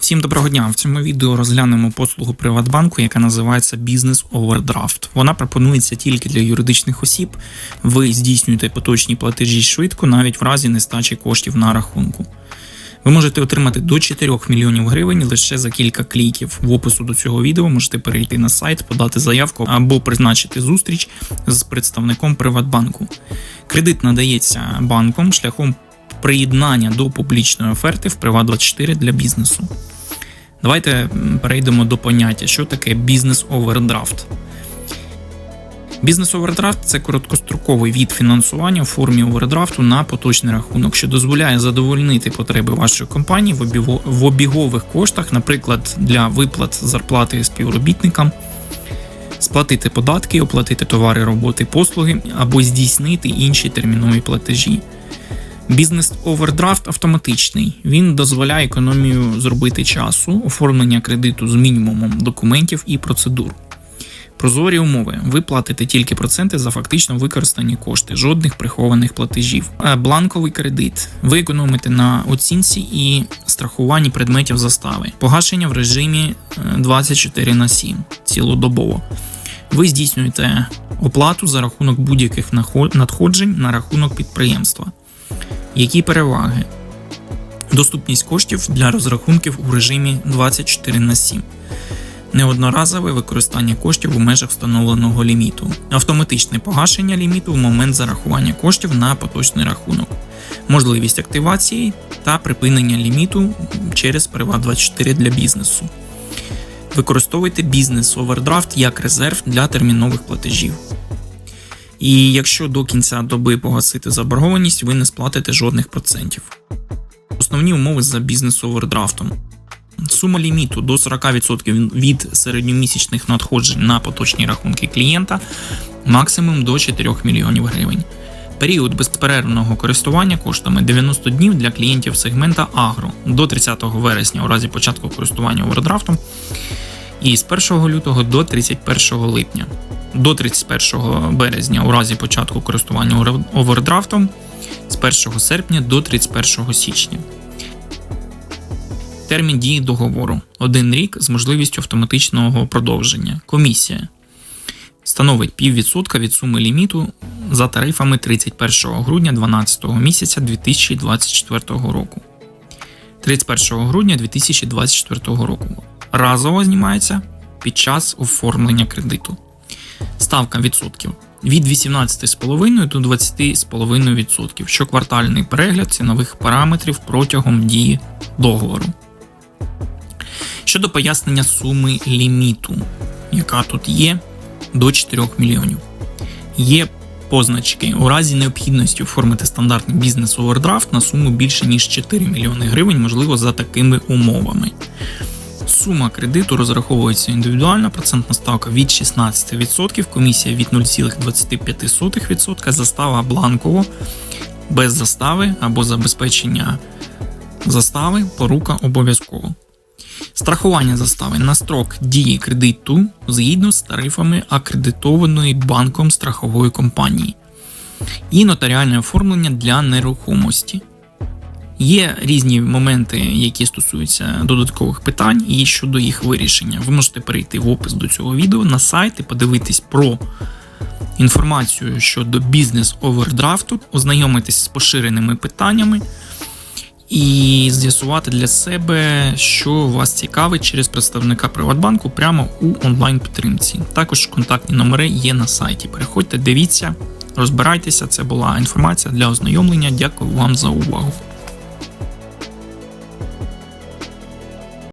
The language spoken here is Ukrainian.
Всім доброго дня! В цьому відео розглянемо послугу Приватбанку, яка називається Business Overdraft. Вона пропонується тільки для юридичних осіб. Ви здійснюєте поточні платежі швидко, навіть в разі нестачі коштів на рахунку. Ви можете отримати до 4 мільйонів гривень лише за кілька кліків. В опису до цього відео можете перейти на сайт, подати заявку або призначити зустріч з представником Приватбанку. Кредит надається банком шляхом приєднання до публічної оферти в Приват24 для бізнесу. Давайте перейдемо до поняття, що таке бізнес-овердрафт. Бізнес-овердрафт це короткостроковий від фінансування у формі овердрафту на поточний рахунок, що дозволяє задовольнити потреби вашої компанії в обігових коштах, наприклад, для виплат зарплати співробітникам, сплатити податки, оплатити товари, роботи, послуги або здійснити інші термінові платежі. Бізнес овердрафт автоматичний. Він дозволяє економію зробити часу, оформлення кредиту з мінімумом документів і процедур. Прозорі умови. Ви платите тільки проценти за фактично використані кошти, жодних прихованих платежів. Е, Бланковий кредит. Ви економите на оцінці і страхуванні предметів застави. Погашення в режимі е, 24 на 7 цілодобово. Ви здійснюєте оплату за рахунок будь-яких надходжень на рахунок підприємства. Які переваги? Доступність коштів для розрахунків у режимі 24 на 7. Неодноразове використання коштів у межах встановленого ліміту, автоматичне погашення ліміту в момент зарахування коштів на поточний рахунок, можливість активації та припинення ліміту через Приват24 для бізнесу. Використовуйте бізнес-овердрафт як резерв для термінових платежів. І якщо до кінця доби погасити заборгованість, ви не сплатите жодних процентів. Основні умови за бізнес-овердрафтом. Сума ліміту до 40% від середньомісячних надходжень на поточні рахунки клієнта, максимум до 4 мільйонів гривень. Період безперервного користування коштами 90 днів для клієнтів сегмента Агро до 30 вересня у разі початку користування овердрафтом і з 1 лютого до 31 липня. До 31 березня у разі початку користування овердрафтом з 1 серпня до 31 січня. Термін дії договору один рік з можливістю автоматичного продовження. Комісія становить піввідсотка від суми ліміту за тарифами 31 грудня 12 місяця 2024 року. 31 грудня 2024 року. Разово знімається під час оформлення кредиту. Ставка відсотків від 18,5 до 20,5%. Щоквартальний перегляд цінових параметрів протягом дії договору. Щодо пояснення суми ліміту, яка тут є до 4 мільйонів. Є позначки у разі необхідності оформити стандартний бізнес-овердрафт на суму більше ніж 4 мільйони гривень, можливо, за такими умовами. Сума кредиту розраховується індивідуально, процентна ставка від 16%, комісія від 0,25%, застава бланково, без застави або забезпечення застави, порука обов'язково. Страхування застави на строк дії кредиту згідно з тарифами акредитованої банком страхової компанії і нотаріальне оформлення для нерухомості. Є різні моменти, які стосуються додаткових питань і щодо їх вирішення. Ви можете перейти в опис до цього відео на сайт і подивитись про інформацію щодо бізнес-овердрафту, ознайомитись з поширеними питаннями і з'ясувати для себе, що вас цікавить через представника Приватбанку прямо у онлайн-підтримці. Також контактні номери є на сайті. Переходьте, дивіться, розбирайтеся. Це була інформація для ознайомлення. Дякую вам за увагу.